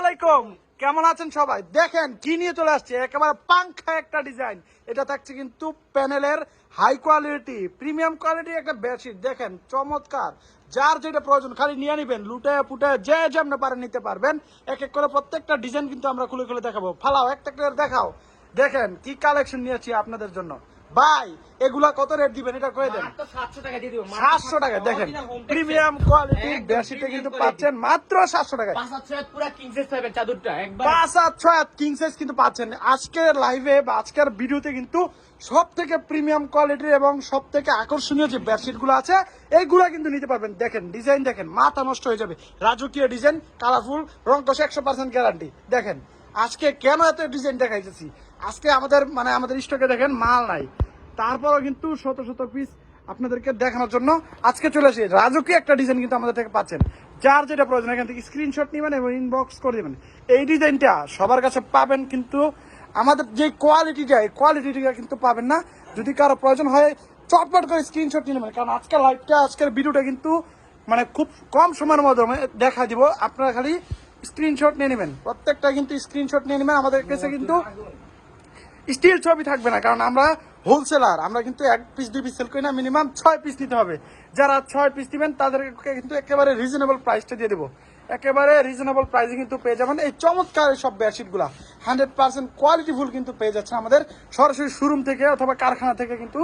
আলাইকুম কেমন আছেন সবাই? দেখেন, কি নিয়ে চলে আসছে? একেবারে পাংখা একটা ডিজাইন। এটা থাকছে কিন্তু প্যানেলের হাই কোয়ালিটি প্রিমিয়াম কোয়ালিটি একটা বেডশিট দেখেন, চমৎকার। যার যেটা প্রয়োজন, খালি নিয়ে নিবেন লুটে পুটে যে যেমন পারেন নিতে পারবেন। এক এক করে প্রত্যেকটা ডিজাইন কিন্তু আমরা খুলে খুলে দেখাবো। ফালাও, একটা করে দেখাও। দেখেন, কি কালেকশন নিয়েছি আপনাদের জন্য। ভাই এগুলা কত রেট দিবেন? এটা কয়ে দেন। মাত্র 700 টাকা দিয়ে দিব সাতশো টাকা। দেখেন প্রিমিয়াম কোয়ালিটির বেডশিটে কিন্তু পাচ্ছেন মাত্র সাতশো টাকায়। পাঁচ আর ছয় কিং সাইজ কিন্তু পাচ্ছেন। আজকের লাইভে বা আজকের ভিডিওতে কিন্তু সব থেকে প্রিমিয়াম কোয়ালিটির এবং সব থেকে আকর্ষণীয় যে বেডশিটগুলো আছে এইগুলা কিন্তু নিতে পারবেন। দেখেন ডিজাইন দেখেন মাথা নষ্ট হয়ে যাবে। রাজকীয় ডিজাইন কালারফুল রং কষে একশো পার্সেন্ট গ্যারান্টি দেখেন আজকে কেন এত ডিজাইন দেখাইতেছি? আজকে আমাদের মানে আমাদের স্টকে দেখেন মাল নাই। তারপরও কিন্তু শত শত পিস আপনাদেরকে দেখানোর জন্য আজকে চলে আসি। রাজকীয় একটা ডিজাইন কিন্তু আমাদের থেকে পাচ্ছেন। যার যেটা প্রয়োজন, এখান থেকে স্ক্রিনশট নেবেন এবং ইনবক্স করে দেবেন। এই ডিজাইনটা সবার কাছে পাবেন কিন্তু আমাদের যে কোয়ালিটিটা এই কোয়ালিটিটা কিন্তু পাবেন না। যদি কারও প্রয়োজন হয়, চটপট করে স্ক্রিনশট নিয়ে নেবেন। কারণ আজকের লাইভটা আজকের ভিডিওটা কিন্তু মানে খুব কম সময়ের মাধ্যমে দেখা দিব। আপনারা খালি স্ক্রিনশট নিয়ে নেবেন। প্রত্যেকটা কিন্তু স্ক্রিনশট নিয়ে নেবেন। আমাদের কাছে কিন্তু স্টিল ছবি থাকবে না, কারণ আমরা হোলসেলার আমরা কিন্তু এক পিস দুই পিস সেল করি না মিনিমাম ছয় পিস নিতে হবে। যারা ছয় পিস নেবেন, তাদেরকে কিন্তু একেবারে রিজনেবল প্রাইসটা দিয়ে দেবো। একেবারে রিজনেবল প্রাইসে কিন্তু পেয়ে যাবেন এই চমৎকার সব বেডশিটগুলা হান্ড্রেড পার্সেন্ট কোয়ালিটিফুল কিন্তু পেয়ে যাচ্ছে আমাদের সরাসরি শোরুম থেকে অথবা কারখানা থেকে কিন্তু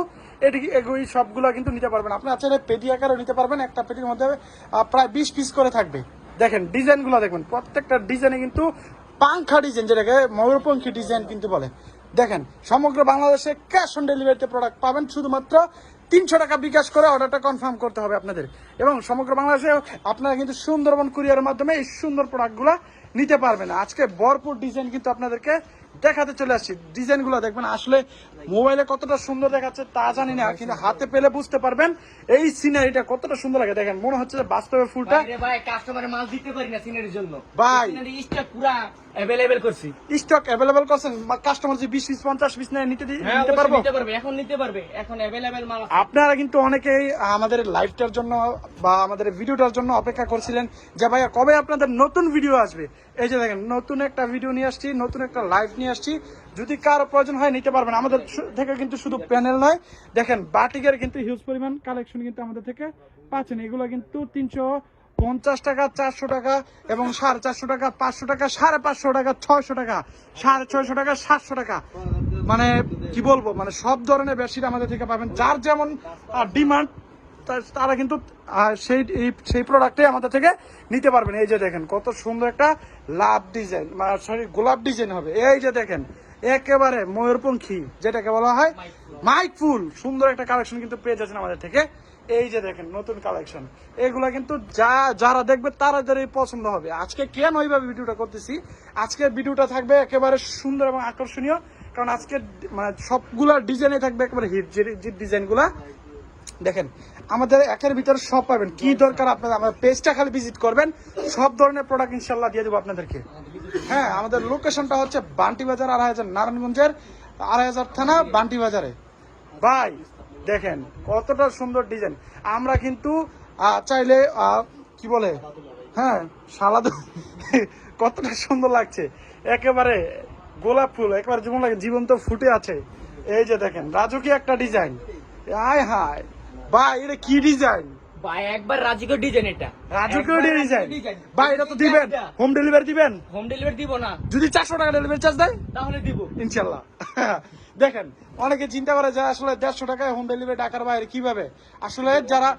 এটি এই সবগুলো কিন্তু নিতে পারবেন। আপনি চাইলে পেটি আকারও নিতে পারবেন, একটা পেটির মধ্যে প্রায় বিশ পিস করে থাকবে। দেখেন ডিজাইনগুলো দেখবেন প্রত্যেকটা ডিজাইনে কিন্তু পাংখা ডিজাইন যেটাকে ময়ূরপঙ্খী ডিজাইন কিন্তু বলে। দেখেন, সমগ্র বাংলাদেশে ক্যাশ অন ডেলিভারিতে প্রোডাক্ট পাবেন শুধুমাত্র তিনশো টাকা বিকাশ করে অর্ডারটা কনফার্ম করতে হবে আপনাদের। এবং সমগ্র বাংলাদেশে আপনারা কিন্তু সুন্দরবন কুরিয়ারের মাধ্যমে এই সুন্দর প্রোডাক্টগুলো নিতে পারবেন আজকে ভরপুর ডিজাইন কিন্তু আপনাদেরকে দেখাতে চলে আসছি ডিজাইনগুলো দেখবেন আসলে মোবাইলে কতটা সুন্দর দেখাচ্ছে তা জানি না কিন্তু হাতে পেলে বুঝতে পারবেন এই সিনারিটা কতটা সুন্দর লাগে দেখেন মনে হচ্ছে যে বাস্তবে ফুলটা বাইরে ভাই কাস্টমারের মাল দিতে পারি না সিনারির জন্য ভাই। সিনারি স্টক পুরা अवेलेबल করছি স্টক অ্যাভেলেবল করছেন কাস্টমার যে বিশ পিস পঞ্চাশ পিস নেয় নিতে দি- হ্যাঁ নিতে অবশ্যই পারবো নিতে পারবে এখন নিতে পারবে এখন अवेलेबल মাল আছে আপনারা কিন্তু অনেকেই আমাদের লাইভটার জন্য বা আমাদের ভিডিওটার জন্য অপেক্ষা করছিলেন যে ভাইয়া, কবে আপনাদের নতুন ভিডিও আসবে? এই যে দেখেন, নতুন একটা ভিডিও নিয়ে আসছি, নতুন একটা লাইভ নিয়ে আসছি। যদি কারও প্রয়োজন হয়, নিতে পারবেন। আমাদের থেকে কিন্তু শুধু প্যানেল নয়। দেখেন, বাটিকের কিন্তু হিউজ পরিমাণ কালেকশন কিন্তু আমাদের থেকে পাচ্ছেন। এগুলো কিন্তু তিনশো পঞ্চাশ টাকা, চারশো টাকা এবং সাড়ে চারশো টাকা, পাঁচশো টাকা, সাড়ে পাঁচশো টাকা, ছয়শো টাকা, সাড়ে ছয়শো টাকা, সাতশো টাকা। মানে কি বলব? মানে সব ধরনের বেডশিট আমাদের থেকে পাবেন। যার যেমন ডিমান্ড তারা কিন্তু সেই সেই প্রোডাক্টে আমাদের থেকে নিতে পারবেন। এই যে দেখেন, কত সুন্দর একটা লাভ ডিজাইন সরি গোলাপ ডিজাইন হবে। এই যে দেখেন, একেবারে ময়ূরপঙ্খী, যেটাকে বলা হয় মাইক ফুল। সুন্দর একটা কালেকশন কিন্তু পেয়ে যাচ্ছেন আমাদের থেকে। এই যে দেখেন, নতুন কালেকশন এগুলা কিন্তু যা, যারা দেখবে তারাদেরই পছন্দ হবে। আজকে কেন ওইভাবে ভিডিওটা করতেছি? আজকে ভিডিওটা থাকবে একেবারে সুন্দর এবং আকর্ষণীয়, কারণ আজকে মানে সবগুলা ডিজাইনে থাকবে একেবারে হিট যে ডিজাইনগুলা দেখেন আমাদের একের ভিতরে সব পাবেন। কি দরকার আপনাদের? আমাদের পেজটা খালি ভিজিট করবেন। সব ধরনের প্রোডাক্ট ইনশাল্লাহ দিয়ে দেবো আপনাদেরকে। হ্যাঁ আমাদের লোকেশনটা হচ্ছে বান্টি বাজার আড়াই হাজার নারায়ণগঞ্জের আড়াই হাজার থানা বান্টি বাজারে ভাই, দেখেন কতটা সুন্দর ডিজাইন আমরা কিন্তু চাইলে কি বলে? হ্যাঁ সালাদ কতটা সুন্দর লাগছে। একেবারে গোলাপ ফুল, একেবারে যেমন লাগে, জীবন্ত ফুটে আছে। এই যে দেখেন, রাজকীয় একটা ডিজাইন আয় হায়। ভাই এটা কি ডিজাইন ভাই একবার রাজিকো ডিজাইন এটা। রাজকীয় ডিজাইন ভাই এটা তো দিবেন। হোম ডেলিভারি দিবেন? হোম ডেলিভারি দিব না। যদি চারশো টাকা ডেলিভারি চার্জ দেয়? তাহলে দিব। ইনশাল্লাহ। দেখেন অনেকে চিন্তা করে যে আসলে দেড়শো টাকায় হোম ডেলিভারি টাকার বাইরে কীভাবে? আসলে যারা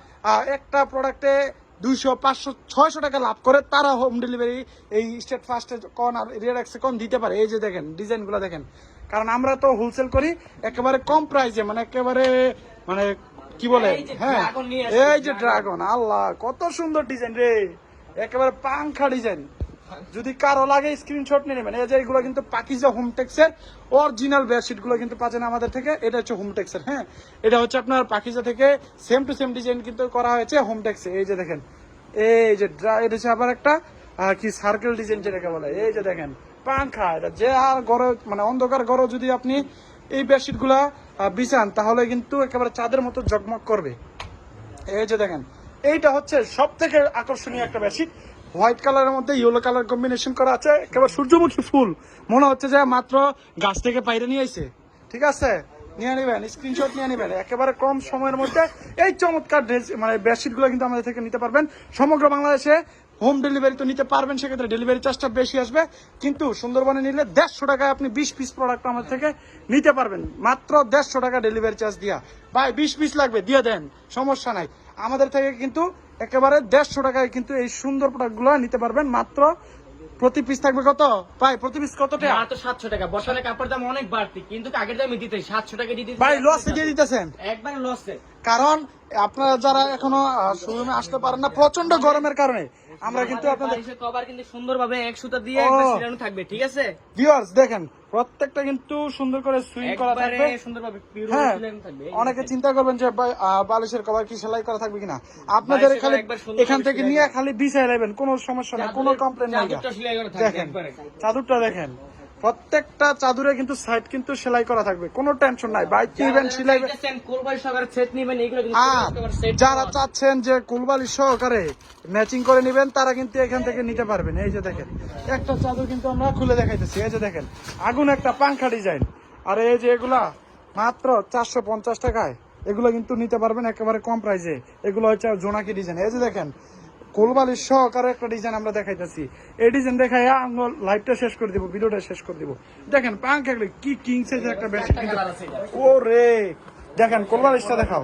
একটা প্রোডাক্টে দুইশো পাঁচশো ছয়শো টাকা লাভ করে তারা হোম ডেলিভারি এই স্টেট ফার্স্টে কন আর রিয়াক্সে কন দিতে পারে। এই যে দেখেন ডিজাইনগুলো দেখেন। কারণ আমরা তো হোলসেল করি একেবারে কম প্রাইসে মানে একেবারে মানে কি বলে? হ্যাঁ। এই যে ড্রাগন আল্লাহ কত সুন্দর ডিজাইন রে। একেবারে পাংখা ডিজাইন যদি কারও লাগে স্ক্রিনশট নিয়ে নেবেন। এই যে এগুলো কিন্তু পাকিজা হোমটেক্সের অরিজিনাল বেডশিটগুলো কিন্তু পাচ্ছেন আমাদের থেকে। এটা হচ্ছে হোমটেক্সের হ্যাঁ। এটা হচ্ছে আপনার পাকিজা থেকে সেম টু সেম ডিজাইন কিন্তু করা হয়েছে হোমটেক্সে এই যে দেখেন। এই যে ড্রা- এটা হচ্ছে আবার একটা কি সার্কেল ডিজাইন যেটাকে বলে। এই যে দেখেন পাংখা। এটা যে আর গড়ে মানে অন্ধকার গড়ে যদি আপনি এই বেডশিটগুলা বিছান, তাহলে কিন্তু একেবারে চাঁদের মতো জগমগ করবে। এই যে দেখেন, এইটা হচ্ছে সব থেকে আকর্ষণীয় একটা বেডশিট হোয়াইট কালারের মধ্যে ইয়েলো কালার কম্বিনেশন করা আছে, একেবারে সূর্যমুখী ফুল। মনে হচ্ছে যে মাত্র গাছ থেকে বাইরে নিয়ে আইছে। ঠিক আছে? নিয়ে নেবেন স্ক্রিনশট নিয়ে নেবেন। একেবারে কম সময়ের মধ্যে এই চমৎকার ড্রেস মানে বেডশিটগুলো কিন্তু আমাদের থেকে নিতে পারবেন। সমগ্র বাংলাদেশে হোম ডেলিভারি তো নিতে পারবেন সেক্ষেত্রে ডেলিভারি চার্জটা বেশি আসবে। কিন্তু সুন্দরবনে নিলে দেড়শো টাকায় আপনি বিশ পিস প্রোডাক্ট আমাদের থেকে নিতে পারবেন। মাত্র দেড়শো টাকা ডেলিভারি চার্জ দিয়া। ভাই, বিশ পিস লাগবে, দিয়ে দেন, সমস্যা নাই। আমাদের থেকে কিন্তু একেবারে দেড়শো টাকায় কিন্তু এই সুন্দর প্রোডাক্টগুলো নিতে পারবেন মাত্র প্রতি পিস থাকবে কত? ভাই প্রতি পিস কত টাকা? মাত্র সাতশো টাকা। বর্ষালে কাপড় দাম অনেক বাড়তি কিন্তু আগের দামে দিতে সাতশো টাকা দিতে ভাই লস দিয়ে দিতেছেন। একবার লসে কারণ আপনারা যারা এখনও শোরুমে আসতে পারেন না প্রচণ্ড গরমের কারণে আমরা কিন্তু আপনাদের কভার কিন্তু সুন্দরভাবে এক সুতা দিয়ে ও। একবার ছিলানো থাকবে ঠিক আছে? ভিউয়ার্স দেখেন প্রত্যেকটা কিন্তু সুন্দর করে সুইং করা থাকবে। সুন্দরভাবে হ্যাঁ থাকবে অনেকে চিন্তা করবেন যে বালিশের কভার কি সেলাই করা থাকবে কিনা? আপনাদের খালি এখান থেকে নিয়ে খালি বিছাই নেবেন কোনো সমস্যা নেই কোনো কমপ্লেন নাই। চাদরটা দেখেন চাদরটা দেখেন। প্রত্যেকটা চাদরে কিন্তু সাইড কিন্তু সেলাই করা থাকবে কোনো টেনশন নাই। বাইক নিবেন যারা সেলাই যারা চাচ্ছেন যে কুলবালি সহকারে ম্যাচিং করে নিবেন তারা কিন্তু এখান থেকে নিতে পারবেন। এই যে দেখেন একটা চাদর কিন্তু আমরা খুলে দেখাইতেছি। এই যে দেখেন আগুন একটা পাংখা ডিজাইন আর এই যে এগুলা মাত্র চারশো পঞ্চাশ টাকায় এগুলো কিন্তু নিতে পারবেন একেবারে কম প্রাইসে এগুলো হচ্ছে জোনাকি ডিজাইন এই যে দেখেন কোলবালির সহকারে একটা ডিজাইন আমরা দেখাইতেছি। এই ডিজাইন দেখাই আমরা লাইভটা শেষ করে দিব ভিডিওটা শেষ করে দিব। দেখেন পাংখা কি কিং সাইজের একটা এটা। ও রে দেখেন কোলবালিশটা দেখাও।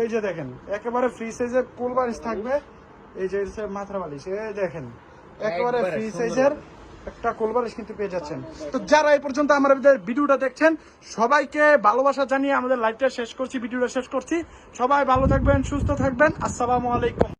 এই যে দেখেন একেবারে ফ্রি সাইজের কুল বালিশ থাকবে। এই যে মাথার বালিশ এই দেখেন একেবারে ফ্রি সাইজের একটা কোল বালিশ কিন্তু পেয়ে যাচ্ছেন। তো যারা এই পর্যন্ত আমাদের ভিডিওটা দেখছেন সবাইকে ভালোবাসা জানিয়ে আমাদের লাইভটা শেষ করছি ভিডিওটা শেষ করছি। সবাই ভালো থাকবেন সুস্থ থাকবেন। আসসালামু আলাইকুম।